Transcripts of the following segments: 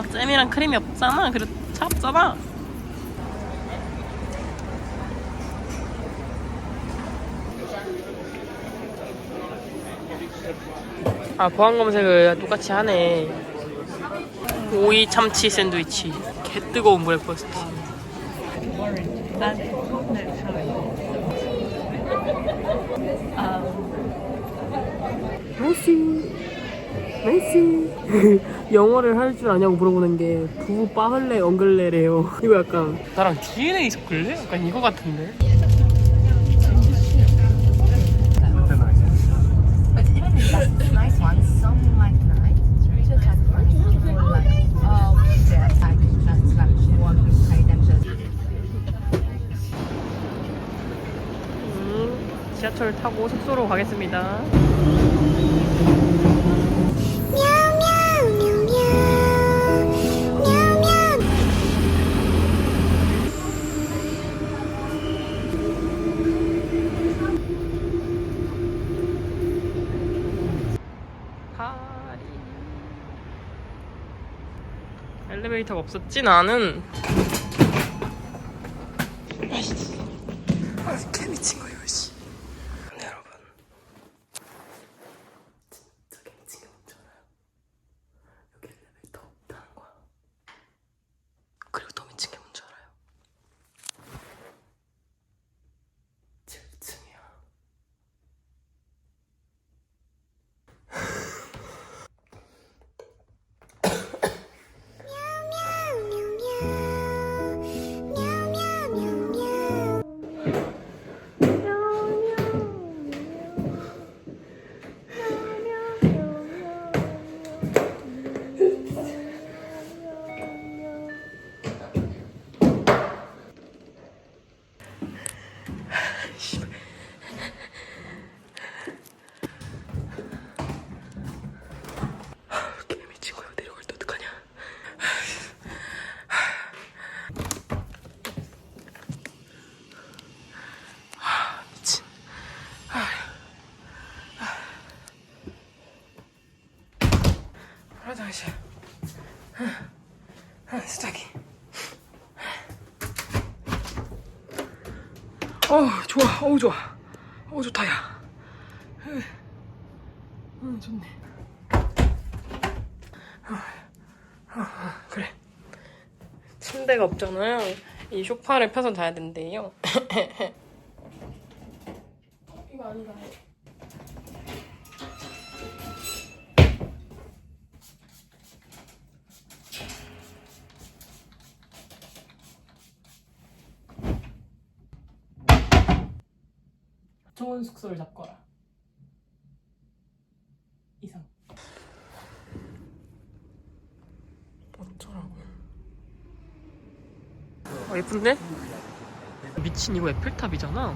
아, 잼이랑 크림이 없잖아. 그리고 차갑잖아. 아 보안 검색을 똑같이 하네. 오이 참치 샌드위치. 개 뜨거운 브레이퍼스트. 메시 메시 영어를 할 줄 아냐고 물어보는 게 부부 빠흘레 엉글레래요 이거 약간 나랑 DNA 섞을래? 약간 이거 같은데 oh. 음, 지하철 타고 숙소로 가겠습니다 엘리베이터가 없었지 나는 아, 개 미친 거예 화장실 스타기 어 좋아 어우 좋아 어우 좋다 야 응, 좋네 그래. 침대가 없잖아요. 이 소파를 펴서 자야 된대요. 이거 아니다. 좋은 숙소를 잡거라. 이상. 어쩌라고. 어, 예쁜데? 미친 이거 에펠탑이잖아.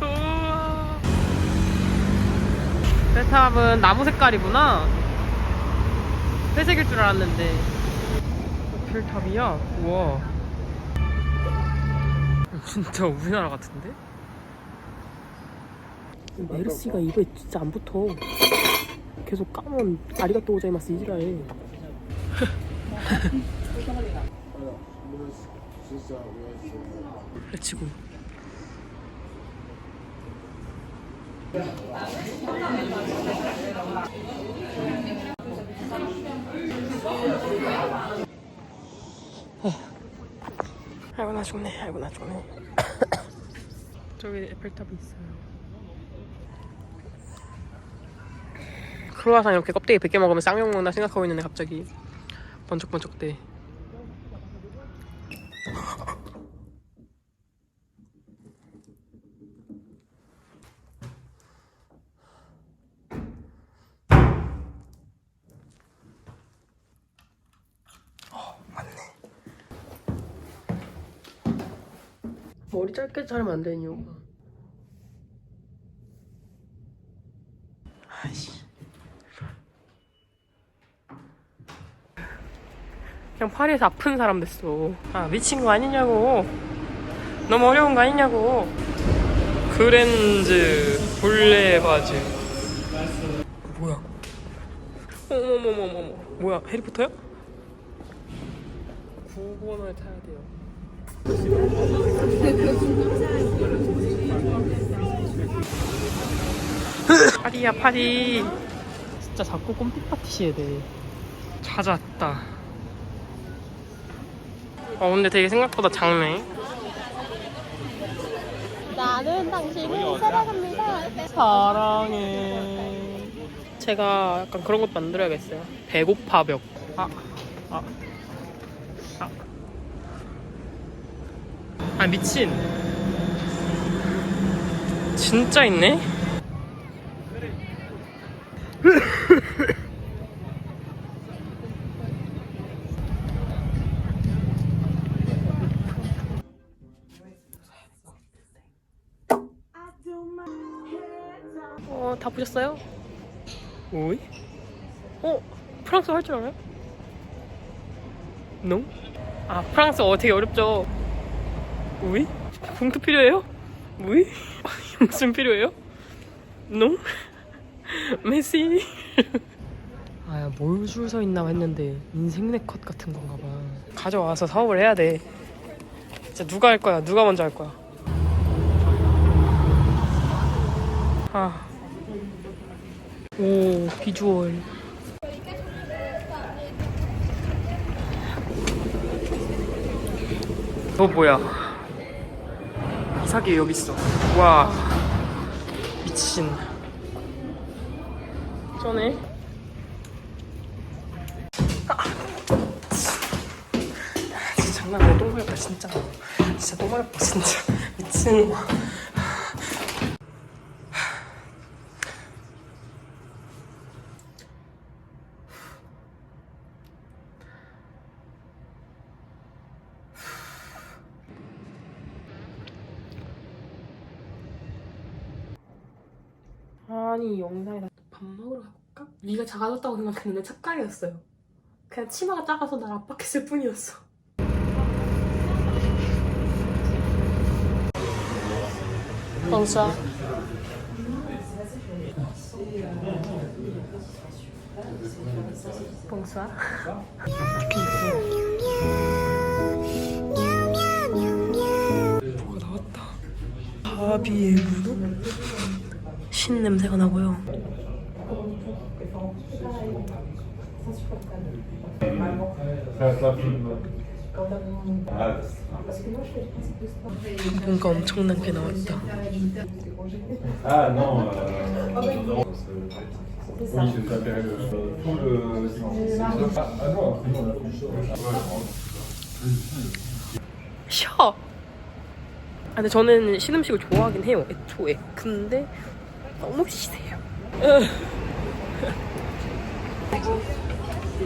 우와. 에펠탑은 나무 색깔이구나. 회색일 줄 알았는데. 에펠탑이야? 우와. 진짜 우리나라 같은데? 메르시가 입에 진짜 안 붙어. 계속 까면 아리가또 고자이마스 이지라해. 렛츠고. 아이고 나 죽네 아이고 나 죽네 저기 에펠탑이 있어요 크로와상 이렇게 껍데기 100개 먹으면 쌍욕 먹나 생각하고 있는데 갑자기 번쩍번쩍 대 어, 맞네. 머리 짧게 자르면 안 되니 아 그냥 파리에서 아픈 사람 됐어 아 미친 거 아니냐고 너무 어려운 거 아니냐고 그랜즈 볼레 바즈 뭐야 어머머머머머 뭐야 해리포터야? 9번을 타야 돼요. 파리야 파리. 진짜 자꾸 꼼피 파티시해야 돼. 찾았다. 어 근데 되게 생각보다 작네. 나는 당신을 사랑합니다. 사랑해. 제가 약간 그런 것도 만들어야겠어요. 배고파 벽. 아, 아, 아. 아 미친. 진짜 있네. 보셨어요? 오이? 어? 프랑스 할줄 알아요? No? 아, 프랑스 어 되게 어렵죠? 오이? 봉투 필요해요? 오이? 용품 필요해요? No? 메시? 아, 뭘줄 서 있나 했는데 인생 네컷 같은 건가 봐. 가져와서 사업을 해야 돼. 진짜 누가 할 거야? 누가 먼저 할 거야? 아. 오, 비주얼. 너 뭐야? 이삭이 여기 있어. 와. 미친. 쩌네. 아. 진짜 장난 아니야. 똥 밟다, 진짜. 진짜 똥 밟다, 진짜. 미친. 아 니 영상에 밥 먹으러 가볼까? 네가 작아졌다고 생각했는데 착각이었어요. 그냥 치마가 작아서 날 압박했을 뿐이었어. bonsoir. bonsoir. 뭐가 나왔다. 바비의 무릎? 신 냄새가 나고요. 뭔가 엄청난 게 나왔다. Ah euh. Ah, ah 셔. 아, 근데 저는 신음식을 좋아하긴 해요. 애초에. 근데 너무 시세요.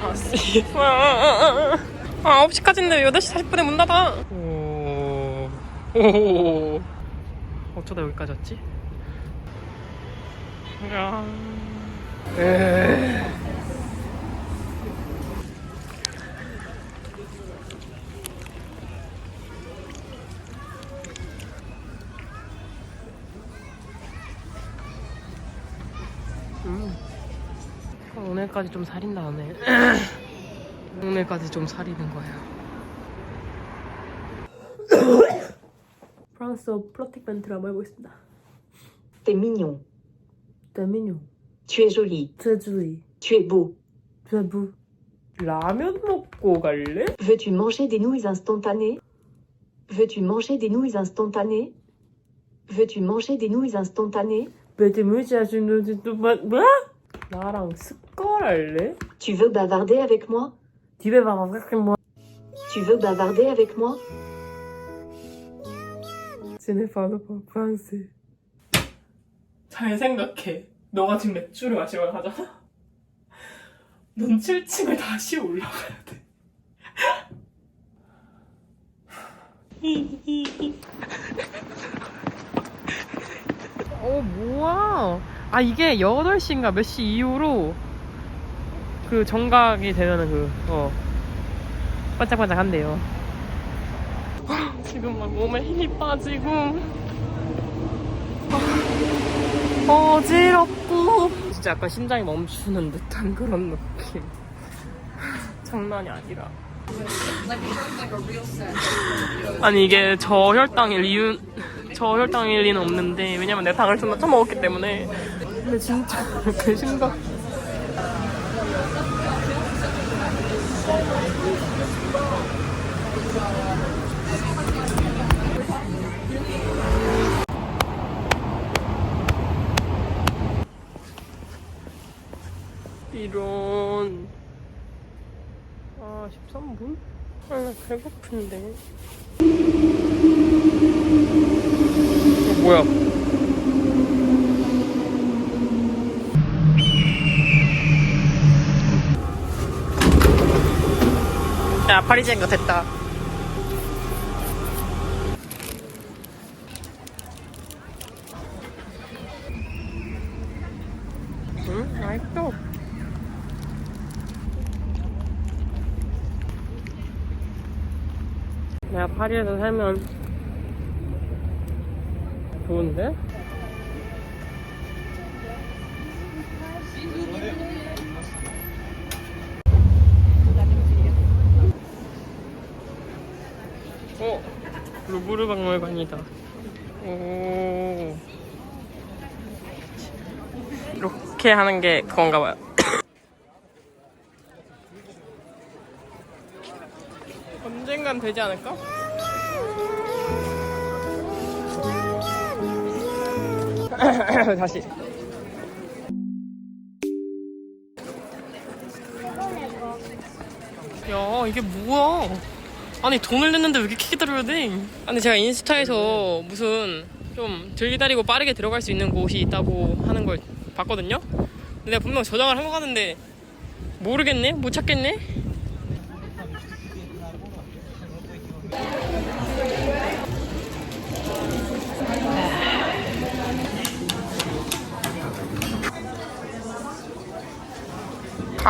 아, 씨. 아, 9시까지인데 8시 40분에 문 닫아. 오. 오. 어쩌다 여기까지 왔지? 야. 에. 음. 오늘까지 좀 살인 다음에 오늘까지 좀 살이는 거예요. 프랑스어 프로텍멘트를 한번 해보겠습니다. T'es mignon, 대민요, tu es joli, 제주이, tu es beau. 제부. 라면 먹고 갈래? Veux-tu manger des nouilles instantanées Veux-tu manger des nouilles instantanées Veux-tu manger des nouilles instantanées 뭐? 나랑 스컬 할래? Tu veux bavarder avec moi 집에 가면 그렇게 뭐? Tu veux bavarder avec moi 제네파노 프랑스. 잘 생각해. 너가 지금 맥주를 마시러 가잖아. 넌 7층을 다시 올라가야 돼. 어 뭐야? 아 이게 8시인가 몇 시 이후로 그 정각이 되면은 그어 반짝반짝한대요. 지금 막 몸에 힘이 빠지고 아, 어지럽고 진짜 약간 심장이 멈추는 듯한 그런 느낌 장난이 아니라. 아니 이게 저혈당일 이유 저혈당일 리는 없는데 왜냐면 내가 당을 존나 처먹었기 때문에. 근데 진짜 그 심각. 이런 아 13분? 아, 나 배고픈데 어, 뭐야? 야 파리지앵거 됐다. 응? 맛있어. 내가 파리에서 살면 좋은데? 어? 루브르 박물관이다. 오. 이렇게 하는 게 그건가 봐요. 언젠간 되지 않을까? 다시. 야, 이게 뭐야? 아니, 돈을 냈는데 왜 이렇게 기다려야 돼? 아니, 제가 인스타에서 무슨 좀 덜 기다리고 빠르게 들어갈 수 있는 곳이 있다고 하는 걸 봤거든요? 근데 내가 분명 저장을 한것 같은데 모르겠네? 못 찾겠네?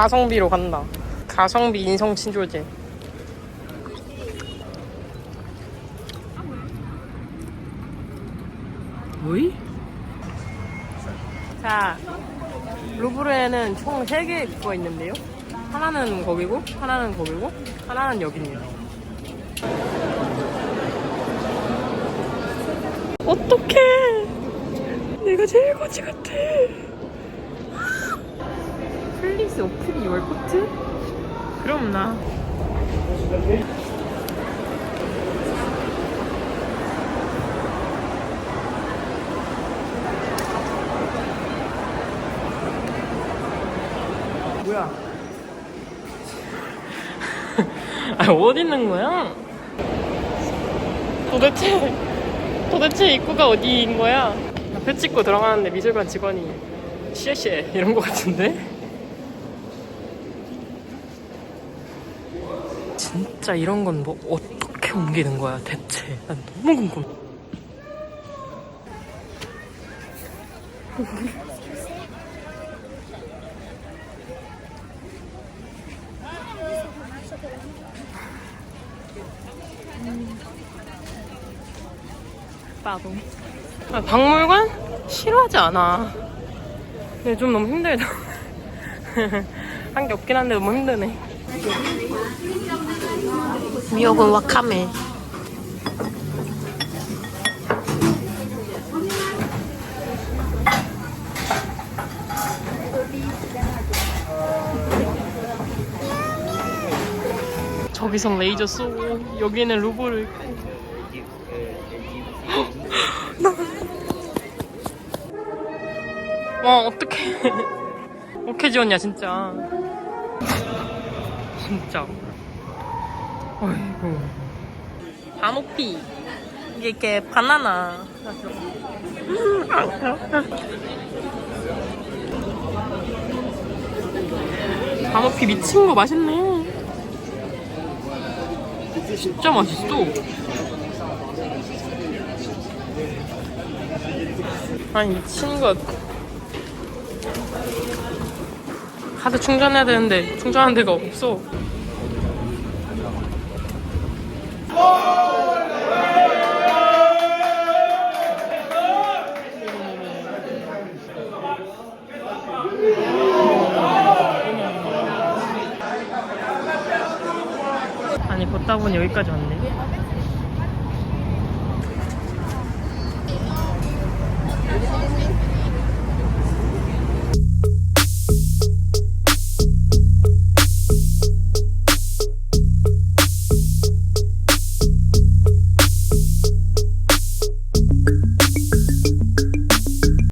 가성비로 간다. 가성비 인성 친조제. 뭐이? 자, 루브르에는 총 3개의 입구가 있는데요. 하나는 거기고, 하나는 거기고, 하나는 여기입니다. 어떡해! 내가 제일 거지 같아. 플리스 오프리 월코트? 그럼 나. 뭐야? 아, 어디 있는 거야? 도대체, 도대체 입구가 어디인 거야? 표 찍고 들어가는데 미술관 직원이 시에시에 이런 거 같은데? 진짜 이런 건 뭐 어떻게 옮기는 거야 대체? 난 너무 궁금해. 아, 박물관? 싫어하지 않아. 근데 좀 너무 힘들다. 한 게 없긴 한데 너무 힘드네. 미역은 와카메. 저기선 레이저 쏘고 여기는 루브를 와 어떡해. 어떻게 지웠냐 진짜. 진짜 아이고. 바노피. 이게 이렇게 바나나. 바노피 미친 거 맛있네. 진짜 맛있어. 아니 미친 것 카드 충전해야 되는데 충전하는 데가 없어. 걷다 보니 여기까지 왔네